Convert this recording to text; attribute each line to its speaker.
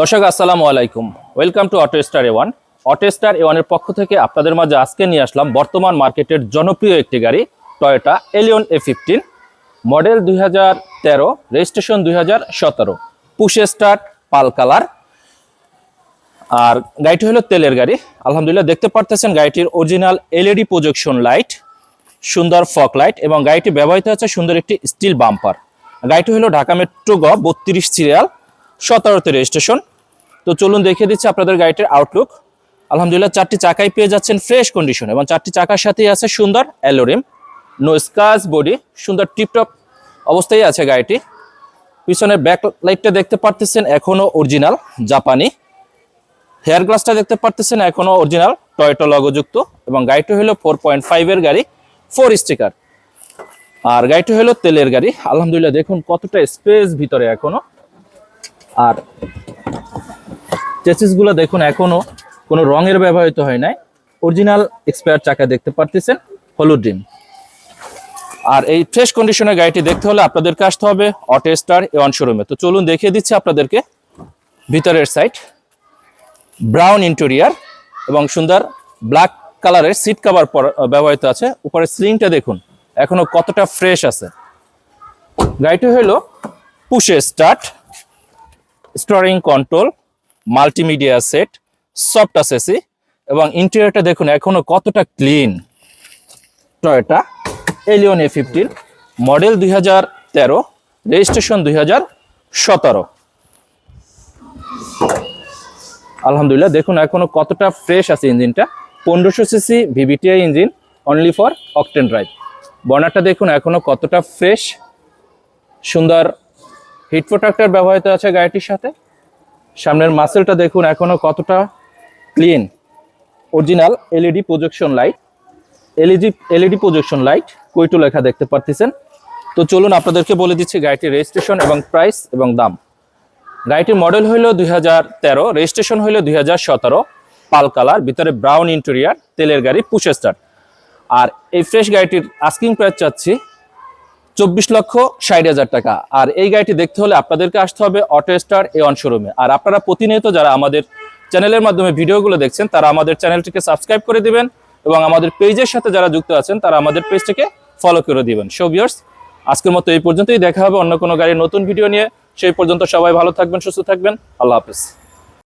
Speaker 1: দর্শক, আসসালামু আলাইকুম। Welcome to auto star A one auto star A ওয়ানের পক্ষ থেকে আপনাদের মাঝে আজকে নিয়ে আসলাম বর্তমান মার্কেটের জনপ্রিয় একটি গাড়ি Toyota Allion A fifteen model দুই হাজার তেরো রেজিস্ট্রেশন দুই হাজার সতেরো। পুশে স্টার্ট পাল কালার আর গাড়িটি হলো তেলের গাড়ি। আলহামদুলিল্লাহ, দেখতে পারতেছেন গাড়িটির অরিজিনাল এলইডি প্রজেকশন লাইট সুন্দর ফক লাইট এবং গাড়িটি ব্যবহৃত হচ্ছে সুন্দর একটি স্টিল বাম্পার গাড়িটি হলো ঢাকা মেট্রো গ, বত্রিশ সিরিয়াল সতেরোতে রেজিস্ট্রেশন। তো চলুন দেখিয়ে দিচ্ছি আপনাদের গাড়িটির আউটলুক আলহামদুলিল্লাহ, চারটি চাকাই পেয়ে যাচ্ছেন ফ্রেশ কন্ডিশন এবং চারটি চাকার সাথেই আছে সুন্দর alloy rim no scratch body সুন্দর টিপটপ অবস্থায় আছে গাড়িটি। পিছনের ব্যাক লাইটটা দেখতে পারতেছেন এখনও অরিজিনাল জাপানি। হেয়ার গ্লাসটা দেখতে পারতেছেন এখনও অরিজিনাল টয়োটো লগযুক্ত এবং গাড়িটি হলো ফোর পয়েন্ট ফাইভের গাড়ি ফোর স্টিকার আর গাড়িটি হলো তেলের গাড়ি। আলহামদুলিল্লাহ, দেখুন কতটা স্পেস ভিতরে এখনও। আর চেসিসগুলো দেখুন, এখনও কোনো রঙের ব্যবহৃত হয় নাই। অরিজিনাল এক্সপায়ার চাকা দেখতে পারতেছেন, হলুদ ডিম আর এই ফ্রেশ কন্ডিশনের গাড়িটি দেখতে হলে আপনাদেরকে আসতে হবে অটো স্টার এওয়ান শোরুমে তো চলুন দেখিয়ে দিচ্ছি আপনাদেরকে ভিতরের সাইড ব্রাউন ইন্টেরিয়ার এবং সুন্দর ব্ল্যাক কালারের সিট কভার ব্যবহৃত আছে। উপরে সিলিংটা দেখুন, এখনও কতটা ফ্রেশ আছে। গাড়িটি হলো push start steering control multimedia set soft AC এবং ইন্টেরিয়রটা দেখুন এখনও কতটা clean Toyota Allion A fifteen model দুই হাজার তেরো রেজিস্ট্রেশন দুই হাজার সতেরো। আলহামদুলিল্লাহ, দেখুন এখনও কতটা ফ্রেশ আছে ইঞ্জিনটা। পনেরোশো CC VVTI engine only for octane drive বর্নারটা দেখুন এখনও কতটা ফ্রেশ সুন্দর হিট প্রোটেক্টর ব্যবহৃত আছে গাড়িটির সাথে। সামনের মাসেলটা দেখুন এখনও কতটা clean original LED projection light LED LED projection light Koito লেখা দেখতে পারতেছেন। তো চলুন আপনাদেরকে বলে দিচ্ছি গাড়িটির রেজিস্ট্রেশন এবং প্রাইস এবং দাম। গাড়িটির মডেল হইল দুই হাজার তেরো রেজিস্ট্রেশন হইল দুই হাজার সতেরো। পাল কালার, ভিতরে ব্রাউন ইন্টেরিয়ার তেলের গাড়ি পুশে স্টার আর এই ফ্রেশ গাড়িটির আস্কিং প্রাইস চাচ্ছি চব্বিশ লক্ষ ষাট হাজার টাকা। আর এই গাড়িটি দেখতে হলে আপনাদেরকে আসতে হবে অটো স্টার এ অন শোরুমে আর আপনারা প্রতিনিয়ত যারা আমাদের চ্যানেলের মাধ্যমে ভিডিওগুলো দেখছেন, তারা আমাদের চ্যানেলটিকে সাবস্ক্রাইব করে দিবেন এবং আমাদের পেজের সাথে যারা যুক্ত আছেন, তারা আমাদের পেজটিকে ফলো করে দিবেন। সো ভিউয়ার্স আজকের মতো এই পর্যন্তই। দেখা হবে অন্য কোনো গাড়ির নতুন ভিডিও নিয়ে। সেই পর্যন্ত সবাই ভালো থাকবেন, সুস্থ থাকবেন। আল্লাহ হাফেজ।